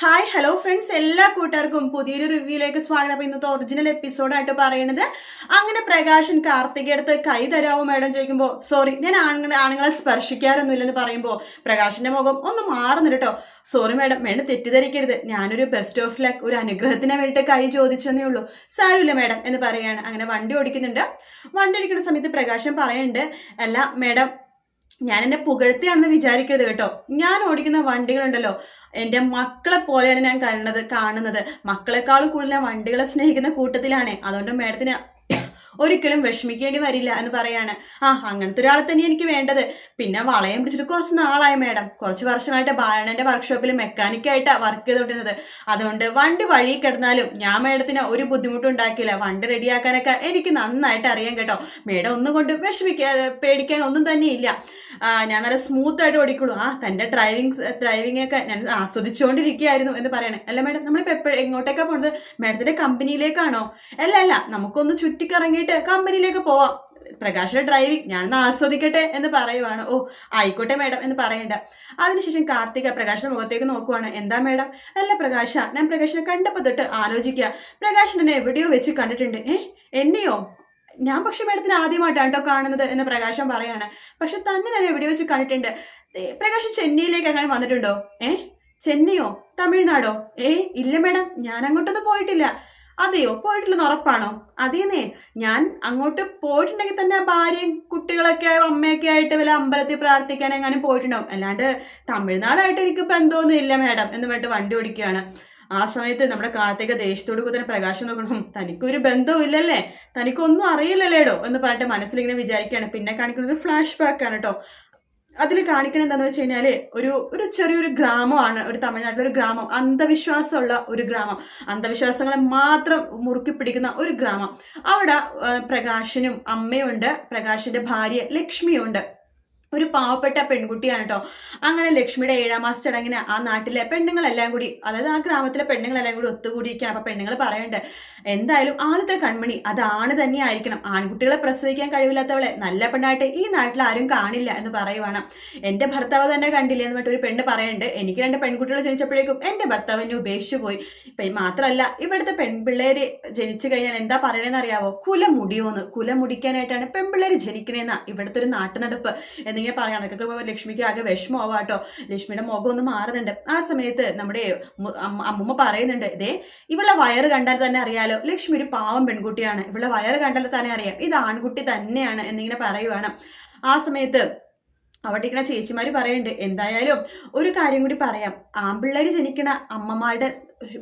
Hi hello friends എല്ലാ കൂട്ടുകാർക്കും പുതിയൊരു റിവ്യൂയിലേക്ക് സ്വാഗതം. അപ്പം ഇന്നത്തെ ഒറിജിനൽ എപ്പിസോഡായിട്ട് പറയുന്നത് അങ്ങനെ പ്രകാശൻ കാർത്തികടുത്ത് കൈ തരാമോ മേഡം ചോദിക്കുമ്പോൾ സോറി ഞാൻ ആണുങ്ങളെ ആണുങ്ങളെ സ്പർശിക്കാറൊന്നുമില്ലെന്ന് പറയുമ്പോൾ പ്രകാശിന്റെ മുഖം ഒന്ന് മാറുന്നു കേട്ടോ സോറി മേഡം മേഡം തെറ്റിദ്ധരിക്കരുത്. ഞാനൊരു ബെസ്റ്റ് ഓഫ് ലക്ക് ഒരു അനുഗ്രഹത്തിന് വേണ്ടിയിട്ട് കൈ ചോദിച്ചെന്നേ ഉള്ളൂ. സാരമില്ല മേഡം എന്ന് പറയാണ്. അങ്ങനെ വണ്ടി ഓടിക്കുന്നുണ്ട്. വണ്ടി ഓടിക്കുന്ന സമയത്ത് പ്രകാശൻ പറയുന്നുണ്ട് അല്ല മേഡം ഞാൻ എന്നെ പുകഴ്ത്തിയാണെന്ന് വിചാരിക്കരുത് കേട്ടോ. ഞാൻ ഓടിക്കുന്ന വണ്ടികളുണ്ടല്ലോ എന്റെ മക്കളെ പോലെയാണ് ഞാൻ കാണുന്നത് കാണുന്നത്. മക്കളെക്കാളും കൂടുതൽ വണ്ടികളെ സ്നേഹിക്കുന്ന കൂട്ടത്തിലാണ്. അതുകൊണ്ട് മേഡത്തിന് ഒരിക്കലും വിഷമിക്കേണ്ടി വരില്ല എന്ന് പറയാണ്. ആ അങ്ങനത്തെ ഒരാളെ തന്നെ എനിക്ക് വേണ്ടത്. പിന്നെ വളയം പിടിച്ചിട്ട് കുറച്ച് നാളായി മേഡം. കുറച്ച് വർഷമായിട്ട് ബാലണന്റെ വർക്ക്ഷോപ്പിൽ മെക്കാനിക്കായിട്ടാണ് വർക്ക് ചെയ്തുകൊണ്ടിരുന്നത് അതുകൊണ്ട് വണ്ടി വഴി കിടന്നാലും ഞാൻ മേഡത്തിന് ഒരു ബുദ്ധിമുട്ടും ഉണ്ടാക്കിയില്ല വണ്ടി റെഡിയാക്കാനൊക്കെ എനിക്ക് നന്നായിട്ട് അറിയാം കേട്ടോ. മേഡം ഒന്നും കൊണ്ട് വിഷമിക്കാ പേടിക്കാൻ ഒന്നും തന്നെ ഇല്ല. ഞാൻ നല്ല സ്മൂത്ത് ആയിട്ട് ഓടിക്കുള്ളൂ. ആ തന്റെ ഡ്രൈവിംഗ് ഡ്രൈവിംഗ് ഒക്കെ ഞാൻ ആസ്വദിച്ചുകൊണ്ടിരിക്കുകയായിരുന്നു എന്ന് പറയണേ. അല്ല മേഡം നമ്മളിപ്പോ എപ്പോഴും എങ്ങോട്ടേക്കാ പോണത്? മേഡത്തിന്റെ കമ്പനിയിലേക്കാണോ അല്ല അല്ല നമുക്കൊന്ന് ചുറ്റിക്കറങ്ങിയിട്ട് കമ്പനിയിലേക്ക് പോവാം. പ്രകാശിന്റെ ഡ്രൈവിംഗ് ഞാനൊന്ന് ആസ്വദിക്കട്ടെ എന്ന് പറയുവാണ്. ഓ ആയിക്കോട്ടെ മേഡം എന്ന് പറയണ്ട. അതിനുശേഷം കാർത്തിക പ്രകാശിന്റെ മുഖത്തേക്ക് നോക്കുവാണ്. എന്താ മേഡം അല്ല പ്രകാശ ഞാൻ പ്രകാശിനെ കണ്ടപ്പോ തൊട്ട് ആലോചിക്കുക പ്രകാശൻ എന്നെ എവിടെയോ വെച്ച് കണ്ടിട്ടുണ്ട്. ഏ എന്നെയോ? ഞാൻ പക്ഷെ മേഡത്തിന് ആദ്യമായിട്ടാണ് കേട്ടോ കാണുന്നത് എന്ന് പ്രകാശം പറയാണ്. പക്ഷെ തന്നെ ഞാൻ എവിടെ വെച്ച് കണ്ടിട്ടുണ്ട്. പ്രകാശൻ ചെന്നൈയിലേക്ക് അങ്ങനെ വന്നിട്ടുണ്ടോ? ഏ ചെന്നൈയോ? തമിഴ്നാടോ? ഏ ഇല്ല മേഡം ഞാൻ അങ്ങോട്ടൊന്നും പോയിട്ടില്ല. അതെയോ പോയിട്ടില്ലെന്ന് ഉറപ്പാണോ? അതേന്നേ ഞാൻ അങ്ങോട്ട് പോയിട്ടുണ്ടെങ്കിൽ തന്നെ ഭാര്യയും കുട്ടികളൊക്കെ അമ്മയൊക്കെ ആയിട്ട് വല്ല അമ്പലത്തിൽ പ്രാർത്ഥിക്കാൻ എങ്ങാനും പോയിട്ടുണ്ടാവും. അല്ലാണ്ട് തമിഴ്നാടായിട്ട് എനിക്ക് ബന്ധമൊന്നും ഇല്ല മാഡം എന്ന് പറഞ്ഞിട്ട് വണ്ടി ഓടിക്കുകയാണ്. ആ സമയത്ത് നമ്മുടെ കാർത്തിക ദേശത്തോട് കൂടെ തന്നെ പ്രകാശം നോക്കണം. തനിക്കൊരു ബന്ധവും ഇല്ലല്ലേ? തനിക്കൊന്നും അറിയില്ലല്ലേടോ? എന്ന് പറഞ്ഞിട്ട് മനസ്സിലിങ്ങനെ വിചാരിക്കുകയാണ്. പിന്നെ കാണിക്കുന്നത് ഒരു ഫ്ലാഷ് ബാക്ക് ആണ് കേട്ടോ. അതിൽ കാണിക്കണത് എന്താന്ന് വെച്ച് കഴിഞ്ഞാൽ ഒരു ഒരു ചെറിയൊരു ഗ്രാമമാണ് ഒരു തമിഴ്നാട്ടിലെ ഒരു ഗ്രാമം. അന്ധവിശ്വാസമുള്ള ഒരു ഗ്രാമം. അന്ധവിശ്വാസങ്ങളെ മാത്രം മുറുക്കി പിടിക്കുന്ന ഒരു ഗ്രാമം. അവിടെ പ്രകാശനും അമ്മയുണ്ട് പ്രകാശിന്റെ ഭാര്യ ലക്ഷ്മിയുണ്ട്. ഒരു പാവപ്പെട്ട പെൺകുട്ടിയാണ് കേട്ടോ അങ്ങനെ ലക്ഷ്മിയുടെ ഏഴാം മാസ ചടങ്ങിന് ആ നാട്ടിലെ പെണ്ണുങ്ങളെല്ലാം കൂടി അതായത് ആ ഗ്രാമത്തിലെ പെണ്ണുങ്ങളെല്ലാം കൂടി ഒത്തുകൂടിയിരിക്കണം അപ്പൊ പെണ്ണുങ്ങൾ പറയുന്നുണ്ട് എന്തായാലും ആദ്യത്തെ കൺമണി അതാണ് തന്നെ ആയിരിക്കണം. ആൺകുട്ടികളെ പ്രസവിക്കാൻ കഴിവില്ലാത്തവളെ നല്ല പെണ്ണായിട്ട് ഈ നാട്ടിൽ ആരും കാണില്ല എന്ന് പറയുവാണ്. എന്റെ ഭർത്താവ് തന്നെ കണ്ടില്ല എന്ന് പറഞ്ഞിട്ട് ഒരു പെണ്ണ് പറയുന്നുണ്ട് എനിക്ക് രണ്ട് പെൺകുട്ടികൾ ജനിച്ചപ്പോഴേക്കും എന്റെ ഭർത്താവ് എന്നെ ഉപേക്ഷിച്ചു പോയി. മാത്രമല്ല ഇവിടുത്തെ പെൺപിള്ളേര് ജനിച്ചു കഴിഞ്ഞാൽ എന്താ പറയണേന്ന് അറിയാവോ? കുല മുടിയോന്ന്. കുല മുടിക്കാനായിട്ടാണ് പെൺപിള്ളേര് ജനിക്കണേന്നാ ഇവിടുത്തെ ഒരു നാട്ടുനടപ്പ് എന്നിങ്ങനെ പറയാം അതൊക്കെ ലക്ഷ്മിക്ക് ആകെ വിഷമമാവാം കേട്ടോ ലക്ഷ്മിയുടെ മുഖം ഒന്ന് മാറുന്നുണ്ട്. ആ സമയത്ത് നമ്മുടെ അമ്മമ്മ പറയുന്നുണ്ട് ഇതേ ഇവളുടെ വയറ് കണ്ടാൽ തന്നെ അറിയാലോ ലക്ഷ്മി ഒരു പാവം പെൺകുട്ടിയാണ്. ഇവളുടെ വയറ് കണ്ടാൽ തന്നെ അറിയാം ഇത് ആൺകുട്ടി തന്നെയാണ് എന്നിങ്ങനെ പറയുവാണ്. ആ സമയത്ത് അവിടെ ഇങ്ങനെ ചേച്ചിമാര് പറയുന്നുണ്ട് എന്തായാലും ഒരു കാര്യം കൂടി പറയാം. ആമ്പിള്ളേര് ജനിക്കണ അമ്മമാരുടെ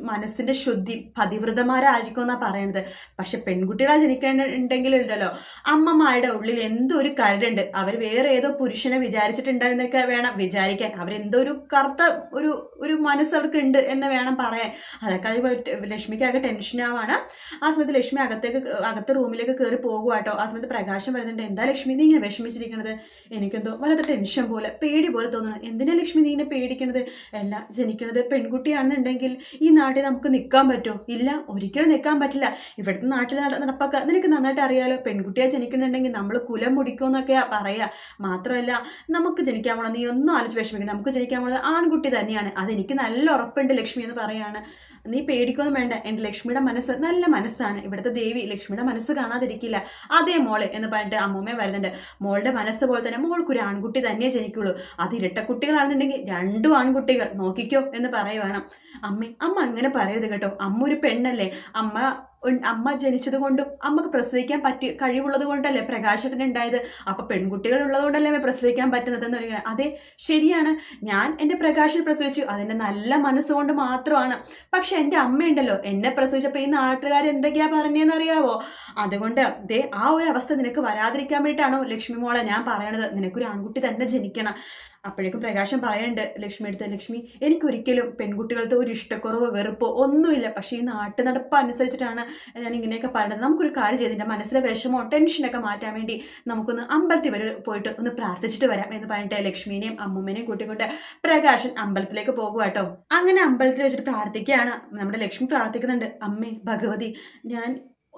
മനസ്സിന്റെ ശുദ്ധി പതിവ്രതമാരായിരിക്കും എന്നാ പറയണത്. പക്ഷെ പെൺകുട്ടികളെ ജനിക്കണമെങ്കിൽ ഉണ്ടല്ലോ അമ്മമാരുടെ ഉള്ളിൽ എന്തോ ഒരു കരടുണ്ട്. അവർ വേറെ ഏതോ പുരുഷനെ വിചാരിച്ചിട്ടുണ്ടെന്നൊക്കെ വേണം വിചാരിക്കാൻ. അവരെന്തോ ഒരു കറുത്ത ഒരു ഒരു മനസ്സ് അവർക്ക് ഉണ്ട് എന്ന് വേണം പറയാൻ. അതൊക്കെ അത് ലക്ഷ്മിക്കാകെ ടെൻഷനാവാണ് ആ സമയത്ത് ലക്ഷ്മി അകത്തേക്ക് അകത്തെ റൂമിലേക്ക് കയറി പോകുക കേട്ടോ ആ സമയത്ത് പ്രകാശം വരുന്നുണ്ട്. എന്താ ലക്ഷ്മി നീ ഇങ്ങനെ വിഷമിച്ചിരിക്കണത്? എനിക്കെന്തോ വല്ലാത്ത ടെൻഷൻ പോലെ പേടി പോലെ തോന്നുന്നു. എന്തിനാ ലക്ഷ്മി നീ ഇങ്ങനെ പേടിക്കണത്? അല്ല ജനിക്കണത് പെൺകുട്ടിയാണെന്നുണ്ടെങ്കിൽ ഈ നാട്ടിൽ നമുക്ക് നിൽക്കാൻ പറ്റുമോ? ഇല്ല ഒരിക്കലും നിൽക്കാൻ പറ്റില്ല. ഇവിടുത്തെ നാട്ടിൽ നടപ്പാക്കുക നിനക്ക് നന്നായിട്ട് അറിയാലോ. പെൺകുട്ടിയെ ജനിക്കുന്നുണ്ടെങ്കിൽ നമ്മൾ കുലം മുടിക്കുമെന്നൊക്കെയാ പറയുക മാത്രമല്ല നമുക്ക് ജനിക്കാൻ പോണത് നീ ഒന്നും ആലോചിച്ച് വിഷമിക്കണം നമുക്ക് ജനിക്കാൻ പോണത് ആൺകുട്ടി തന്നെയാണ്. അതെനിക്ക് നല്ല ഉറപ്പുണ്ട് ലക്ഷ്മി എന്ന് പറയാണ്. നീ പേടിക്കൊന്നും വേണ്ട. എന്റെ ലക്ഷ്മിയുടെ മനസ്സ് നല്ല മനസ്സാണ്. ഇവിടുത്തെ ദേവി ലക്ഷ്മിയുടെ മനസ്സ് കാണാതിരിക്കില്ല. അതേ മോളെ എന്ന് പറഞ്ഞിട്ട് അമ്മൂമ്മ വരുന്നുണ്ട്. മോളുടെ മനസ്സ് പോലെ തന്നെ മോൾക്കൊരു ആൺകുട്ടി തന്നെ ജനിക്കുള്ളൂ. അത് ഇരട്ട ഇരട്ടക്കുട്ടികളാണെന്നുണ്ടെങ്കിൽ രണ്ടും ആൺകുട്ടികൾ. നോക്കിക്കോ എന്ന് പറയുവാണ്. അമ്മ അമ്മ അങ്ങനെ പറയരുത് കേട്ടോ. അമ്മ ഒരു പെണ്ണല്ലേ? അമ്മ അമ്മ ജനിച്ചത് കൊണ്ടും അമ്മയ്ക്ക് പ്രസവിക്കാൻ പറ്റി കഴിവുള്ളത് കൊണ്ടല്ലേ പ്രകാശത്തിന് ഉണ്ടായത്? അപ്പൊ പെൺകുട്ടികൾ ഉള്ളത് കൊണ്ടല്ലേ അമ്മ പ്രസവിക്കാൻ പറ്റുന്നത് എന്ന് പറയുന്നത്. അതെ ശരിയാണ്. ഞാൻ എന്റെ പ്രകാശിൽ പ്രസവിച്ചു. അതെന്റെ നല്ല മനസ്സുകൊണ്ട് മാത്രമാണ്. പക്ഷെ എന്റെ അമ്മയുണ്ടല്ലോ. എന്നെ പ്രസവിച്ചപ്പോൾ ഈ നാട്ടുകാർ എന്തൊക്കെയാ പറഞ്ഞതെന്ന് അറിയാവോ? അതുകൊണ്ട് ദേ ആ ഒരു അവസ്ഥ നിനക്ക് വരാതിരിക്കാൻ വേണ്ടിയിട്ടാണോ ലക്ഷ്മി മോളെ ഞാൻ പറയണത്? നിനക്കൊരു ആൺകുട്ടി തന്നെ ജനിക്കണം. അപ്പോഴേക്കും പ്രകാശം പറയുന്നുണ്ട് ലക്ഷ്മി എടുത്ത് ലക്ഷ്മി. എനിക്കൊരിക്കലും പെൺകുട്ടികളുടെ ഒരു ഇഷ്ടക്കുറവ് വെറുപ്പോ ഒന്നുമില്ല. പക്ഷേ ഈ നാട്ടു നടപ്പ് അനുസരിച്ചിട്ടാണ് ഞാൻ ഇങ്ങനെയൊക്കെ പറയുന്നത് നമുക്കൊരു കാര്യം ചെയ്ത് എന്റെ മനസ്സിലെ വിഷമോ ടെൻഷനൊക്കെ മാറ്റാൻ വേണ്ടി നമുക്കൊന്ന് അമ്പലത്തിൽ വരെ പോയിട്ട് ഒന്ന് പ്രാർത്ഥിച്ചിട്ട് വരാം എന്ന് പറഞ്ഞിട്ട് ലക്ഷ്മിനെയും അമ്മൂമ്മനെയും കൂട്ടിക്കൊണ്ട് പ്രകാശൻ അമ്പലത്തിലേക്ക് പോകുക കേട്ടോ അങ്ങനെ അമ്പലത്തിൽ വെച്ചിട്ട് പ്രാർത്ഥിക്കുകയാണ്. നമ്മുടെ ലക്ഷ്മി പ്രാർത്ഥിക്കുന്നുണ്ട്. അമ്മേ ഭഗവതി ഞാൻ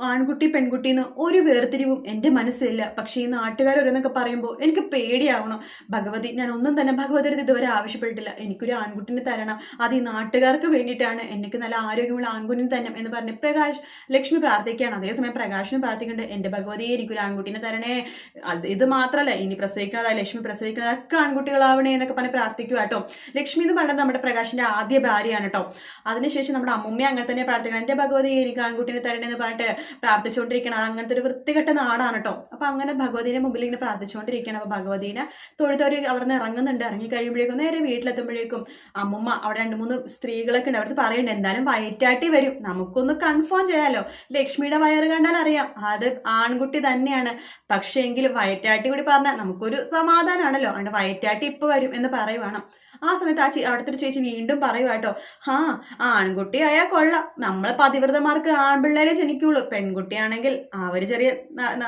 ആൺകുട്ടി പെൺകുട്ടി എന്ന് ഒരു വേർതിരിവും എന്റെ മനസ്സിലില്ല. പക്ഷേ ഈ നാട്ടുകാരോരെന്നൊക്കെ പറയുമ്പോൾ എനിക്ക് പേടിയാവണം. ഭഗവതി ഞാൻ ഒന്നും തന്നെ ഭഗവതിയുടെ ഇതുവരെ ആവശ്യപ്പെട്ടിട്ടില്ല. എനിക്കൊരു ആൺകുട്ടിനെ തരണം. അത് ഈ നാട്ടുകാർക്ക് വേണ്ടിയിട്ടാണ്. എനിക്ക് നല്ല ആരോഗ്യമുള്ള ആൺകുട്ടിനെ തന്നെ എന്ന് പറഞ്ഞ് പ്രകാശ് ലക്ഷ്മി പ്രാർത്ഥിക്കുകയാണ്. അതേസമയം പ്രകാശിനും പ്രാർത്ഥിക്കുന്നുണ്ട്. എന്റെ ഭഗവതി എനിക്കൊരു ആൺകുട്ടിനെ തരണേ. അത് ഇത് മാത്രമല്ല ഇനി പ്രസവിക്കണതാ ലക്ഷ്മി പ്രസവിക്കണതൊക്കെ ആൺകുട്ടികളാവണേ എന്നൊക്കെ പറഞ്ഞ് പ്രാർത്ഥിക്കുക കേട്ടോ ലക്ഷ്മി എന്ന് പറയുന്നത് നമ്മുടെ പ്രകാശിന്റെ ആദ്യ ഭാര്യയാണ് കേട്ടോ അതിനുശേഷം നമ്മുടെ അമ്മുമ്മയെ അങ്ങനെ തന്നെ പ്രാർത്ഥിക്കണം. എന്റെ ഭഗവതി എനിക്ക് ആൺകുട്ടിനെ തരണേ എന്ന് പറഞ്ഞിട്ട് പ്രാർത്ഥിച്ചുകൊണ്ടിരിക്കണം. അങ്ങനത്തെ ഒരു വൃത്തികെട്ട നാടാണ് കേട്ടോ അപ്പൊ അങ്ങനെ ഭഗവതിയുടെ മുമ്പിൽ ഇങ്ങനെ പ്രാർത്ഥിച്ചുകൊണ്ടിരിക്കണം. അപ്പൊ ഭഗവതിനെ തൊഴുതൊരു അവിടെ നിന്ന് ഇറങ്ങുന്നുണ്ട്. ഇറങ്ങി കഴിയുമ്പോഴേക്കും നേരെ വീട്ടിലെത്തുമ്പോഴേക്കും അമ്മമ്മ അവിടെ രണ്ട് മൂന്ന് സ്ത്രീകളൊക്കെ ഉണ്ട്. അവിടുത്തെ പറയുന്നുണ്ട് എന്തായാലും വയറ്റാട്ടി വരും. നമുക്കൊന്ന് കൺഫേം ചെയ്യാലോ. ലക്ഷ്മിയുടെ വയറ് കണ്ടാൽ അറിയാം. അത് ആൺകുട്ടി തന്നെയാണ്. പക്ഷേ എങ്കിൽ വയറ്റാട്ടി കൂടി പറഞ്ഞാൽ നമുക്കൊരു സമാധാനമാണല്ലോ അതുകൊണ്ട് വയറ്റാട്ടി ഇപ്പൊ വരും എന്ന് പറയുവാണ്. ആ സമയത്ത് ആ ചേ അവിടുത്തെ ഒരു ചേച്ചി വീണ്ടും പറയുക കേട്ടോ ആ ആൺകുട്ടി ആയാൽ കൊള്ളാം. നമ്മളെ പതിവ്രതമാർക്ക് ആൺപിള്ളേരെ ജനിക്കുള്ളൂ. പെൺകുട്ടിയാണെങ്കിൽ അവർ ചെറിയ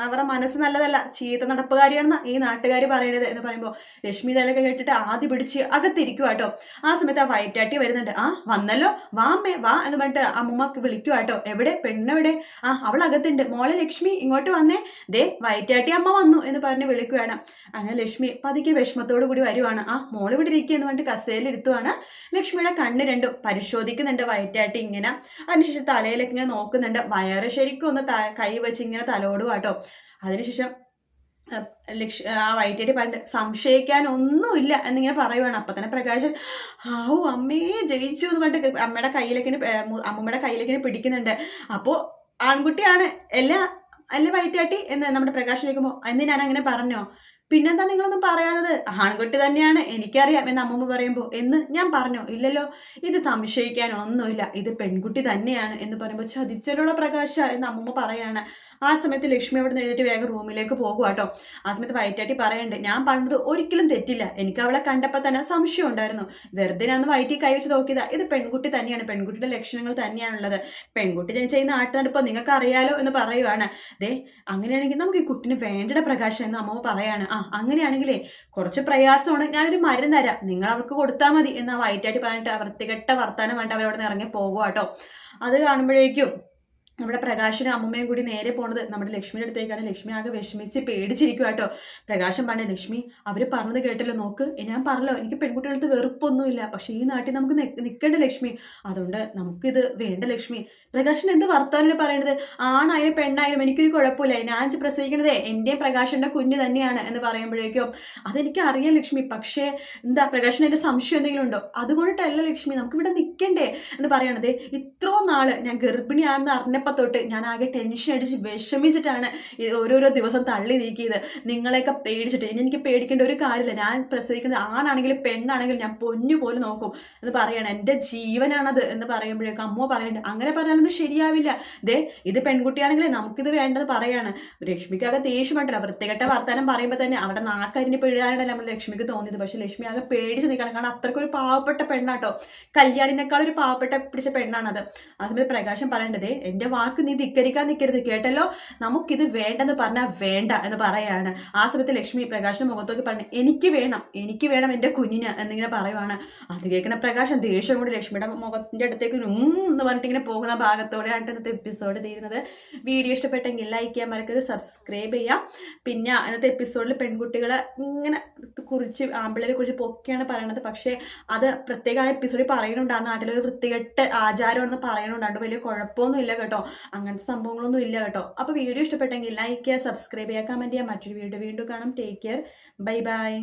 അവരുടെ മനസ്സ് നല്ലതല്ല. ചീത്ത നടപ്പുകാരിയാണെന്ന് ഈ നാട്ടുകാർ പറയണത് എന്ന് പറയുമ്പോൾ ലക്ഷ്മി തലൊക്കെ കേട്ടിട്ട് ആദ്യം പിടിച്ച് അകത്തിരിക്കുക കേട്ടോ ആ സമയത്ത് ആ വയറ്റാട്ടി വരുന്നുണ്ട്. ആ വന്നല്ലോ. വാ അമ്മേ വാ എന്ന് പറഞ്ഞിട്ട് അമ്മൂമ്മക്ക് വിളിക്കുക കേട്ടോ എവിടെ? പെണ്ണെവിടെ? ആ അവൾ അകത്തുണ്ട്. മോളെ ലക്ഷ്മി ഇങ്ങോട്ട് വന്നേ. ദേ വയറ്റാട്ടി അമ്മ വന്നു എന്ന് പറഞ്ഞ് വിളിക്കുകയാണ് അങ്ങനെ ലക്ഷ്മി പതുക്കെ വിഷമത്തോടു കൂടി വരുവാണ്. ആ മോൾ ഇവിടെ ഇരിക്കുക എന്ന് പറഞ്ഞിട്ട് കസേരയിൽ ഇരുത്തുവാണ്. ലക്ഷ്മിയുടെ കണ്ണ് രണ്ടും പരിശോധിക്കുന്നുണ്ട്. വയറ്റാട്ടി ഇങ്ങനെ അതിനുശേഷം തലയിലൊക്കെ ഇങ്ങനെ നോക്കുന്നുണ്ട്. വയറ് ശരിക്കും ഒന്ന് കൈ വെച്ച് ഇങ്ങനെ തലോടുക കേട്ടോ. അതിനുശേഷം ലക്ഷ ആ വൈറ്റേടി പണ്ട് സംശയിക്കാൻ ഒന്നുമില്ല എന്നിങ്ങനെ പറയുവാണ്. അപ്പൊ തന്നെ പ്രകാശൻ ഹാവു അമ്മയെ ജയിച്ചു എന്ന് പറഞ്ഞിട്ട് അമ്മയുടെ കയ്യിലേക്ക് അമ്മമ്മയുടെ കയ്യിലേക്കിന് കയ്യിലേക്ക് പിടിക്കുന്നുണ്ട്. അപ്പോൾ ആൺകുട്ടിയാണ് എല്ലാ അല്ല വൈറ്റാട്ടി എന്ന് നമ്മുടെ പ്രകാശ് ചോദിക്കുമ്പോ എന്ന് ഞാൻ അങ്ങനെ പറഞ്ഞോ? പിന്നെന്താ നിങ്ങളൊന്നും പറയാത്തത്? ആൺകുട്ടി തന്നെയാണ് എനിക്കറിയാം എന്ന് അമ്മൂമ്മ പറയുമ്പോൾ എന്ന് ഞാൻ പറഞ്ഞു. ഇല്ലല്ലോ ഇത് സംശയിക്കാൻ ഒന്നുമില്ല. ഇത് പെൺകുട്ടി തന്നെയാണ് എന്ന് പറയുമ്പോൾ ചതിച്ചലുള്ള പ്രകാശ എന്ന് അമ്മൂമ്മ പറയാണ്. ആ സമയത്ത് ലക്ഷ്മി അവിടെ നിന്ന് വേഗം റൂമിലേക്ക് പോകുക കേട്ടോ ആ സമയത്ത് വയറ്റാട്ടി പറയണ്ട് ഞാൻ പറഞ്ഞത് ഒരിക്കലും തെറ്റില്ല. എനിക്ക് അവളെ കണ്ടപ്പോൾ തന്നെ സംശയം ഉണ്ടായിരുന്നു. വെറുതെ ഞാൻ വൈറ്റി കൈവച്ച് നോക്കിയതാ. ഇത് പെൺകുട്ടി തന്നെയാണ്. പെൺകുട്ടിയുടെ ലക്ഷണങ്ങൾ തന്നെയാണുള്ളത്. പെൺകുട്ടി ജനിച്ച ഈ നാട്ടിൽ നടപ്പോൾ നിങ്ങൾക്ക് അറിയാലോ എന്ന് പറയുവാണ്. ദേ അങ്ങനെയാണെങ്കിൽ നമുക്ക് ഈ കുട്ടിന് വേണ്ടട പ്രകാശം എന്ന് അമ്മ പറയാണ്. ആ അങ്ങനെയാണെങ്കിലേ കുറച്ച് പ്രയാസമാണ്. ഞാനൊരു മരുന്ന് തരാം. നിങ്ങൾ അവർക്ക് കൊടുത്താൽ മതി എന്ന് ആ പറഞ്ഞിട്ട് വൃത്തികെട്ട വർത്താനം വേണ്ട അവരവിടെ നിന്ന് ഇറങ്ങി പോകുക കേട്ടോ അത് കാണുമ്പോഴേക്കും നമ്മുടെ പ്രകാശനും അമ്മമ്മയും കൂടി നേരെ പോണത് നമ്മുടെ ലക്ഷ്മിയുടെ അടുത്തേക്കാണ്. ലക്ഷ്മി ആകെ വിഷമിച്ച് പേടിച്ചിരിക്കുക കേട്ടോ. പ്രകാശം പറഞ്ഞ ലക്ഷ്മി അവർ പറഞ്ഞത് കേട്ടല്ലോ നോക്ക്. ഞാൻ പറഞ്ഞല്ലോ എനിക്ക് പെൺകുട്ടികൾക്ക് വെറുപ്പൊന്നുമില്ല. പക്ഷെ ഈ നാട്ടിൽ നമുക്ക് നിൽക്കേണ്ട ലക്ഷ്മി. അതുകൊണ്ട് നമുക്കിത് വേണ്ട ലക്ഷ്മി. പ്രകാശൻ എന്ത് വർത്താനം പറയുന്നത് ആണായാലും പെണ്ണായാലും എനിക്കൊരു കുഴപ്പമില്ല. ഞാൻ പ്രസവിക്കണതേ എന്റെയും പ്രകാശന്റെ കുഞ്ഞ് തന്നെയാണ് എന്ന് പറയുമ്പോഴേക്കും അതെനിക്ക് അറിയാം ലക്ഷ്മി. പക്ഷേ എന്താ പ്രകാശൻ എന്റെ സംശയം എന്തെങ്കിലും ഉണ്ടോ? അതുകൊണ്ടിട്ടല്ല ലക്ഷ്മി. നമുക്ക് ഇവിടെ നിൽക്കണ്ടേ എന്ന് പറയണത്. ഇത്രോ നാൾ ഞാൻ ഗർഭിണിയാണെന്ന് അറിഞ്ഞപ്പോ തൊട്ട് ഞാൻ ആകെ ടെൻഷൻ അടിച്ച് വിഷമിച്ചിട്ടാണ് ഓരോരോ ദിവസം തള്ളി നീക്കിയത്. നിങ്ങളെയൊക്കെ പേടിച്ചിട്ട്. ഇനി എനിക്ക് പേടിക്കേണ്ട ഒരു കാര്യമില്ല. ഞാൻ പ്രസവിക്കുന്നത് ആണാണെങ്കിലും പെണ്ണാണെങ്കിലും ഞാൻ പൊന്നു പോലെ നോക്കും. എന്ന് പറയണം. എന്റെ ജീവനാണത് എന്ന് പറയുമ്പോഴേക്കും അമ്മ പറയണ്ട. അങ്ങനെ പറഞ്ഞാലൊന്നും ശരിയാവില്ല. ദേ ഇത് പെൺകുട്ടിയാണെങ്കിലേ നമുക്കിത് വേണ്ടത് പറയാണ്. ലക്ഷ്മിക്കാകെ ദേഷ്യമായിട്ടില്ല വൃത്തികെട്ട വർത്താനം പറയുമ്പോൾ തന്നെ അവിടെ നാക്കരിഞ്ഞ് പിഴയാണല്ലോ നമ്മൾ ലക്ഷ്മിക്ക് തോന്നിയത്. പക്ഷേ ലക്ഷ്മി ആകെ പേടിച്ച് നിൽക്കണം കാരണം അത്രയ്ക്കൊരു പാവപ്പെട്ട പെണ്ണാട്ടോ. കല്യാണിനേക്കാൾ ഒരു പാവപ്പെട്ട പിടിച്ച പെണ്ണാണത്. സമയത്ത് പ്രകാശം പറയേണ്ടത് എന്റെ വാക്ക് നീ ധിക്കരിക്കാൻ നിൽക്കരുത് കേട്ടല്ലോ? നമുക്കിത് വേണ്ടെന്ന് പറഞ്ഞാൽ വേണ്ട എന്ന് പറയാണ്. ആ സമയത്ത് ലക്ഷ്മി പ്രകാശിന്റെ മുഖത്തോക്കി പറഞ്ഞു എനിക്ക് വേണം എനിക്ക് വേണം എന്റെ കുഞ്ഞിന് എന്നിങ്ങനെ പറയുവാണ്. അത് കേൾക്കുന്ന പ്രകാശം ദേഷ്യം കൊണ്ട് ലക്ഷ്മിയുടെ മുഖത്തിന്റെ അടുത്തേക്ക് എന്ന് പറഞ്ഞിട്ട് ഇങ്ങനെ പോകുന്ന ഭാഗത്തോടെയാണ് ഇന്നത്തെ എപ്പിസോഡ് തീരുന്നത്. വീഡിയോ ഇഷ്ടപ്പെട്ടെങ്കിൽ ലൈക്ക് ചെയ്യാൻ മറക്കരുത് സബ്സ്ക്രൈബ് ചെയ്യാം. പിന്നെ ഇന്നത്തെ എപ്പിസോഡിൽ പെൺകുട്ടികളെ ഇങ്ങനെ കുറിച്ച് ആമ്പിളരെ കുറിച്ച് പൊക്കെയാണ് പറയണത്. പക്ഷേ അത് പ്രത്യേക ആ എപ്പിസോഡിൽ പറയുന്നുണ്ട്. ആ നാട്ടിലൊരു വൃത്തികെട്ട് ആചാരമാണെന്ന് പറയുന്നുണ്ട്. വലിയ കുഴപ്പമൊന്നുമില്ല കേട്ടോ. അങ്ങനത്തെ സംഭവങ്ങളൊന്നും ഇല്ല കേട്ടോ. അപ്പോൾ വീഡിയോ ഇഷ്ടപ്പെട്ടെങ്കിൽ ലൈക്ക് ചെയ്യുക സബ്സ്ക്രൈബ് ചെയ്യുക കമന്റ് ചെയ്യുക. മറ്റൊരു വീഡിയോ വീണ്ടും കാണാം. Take care bye bye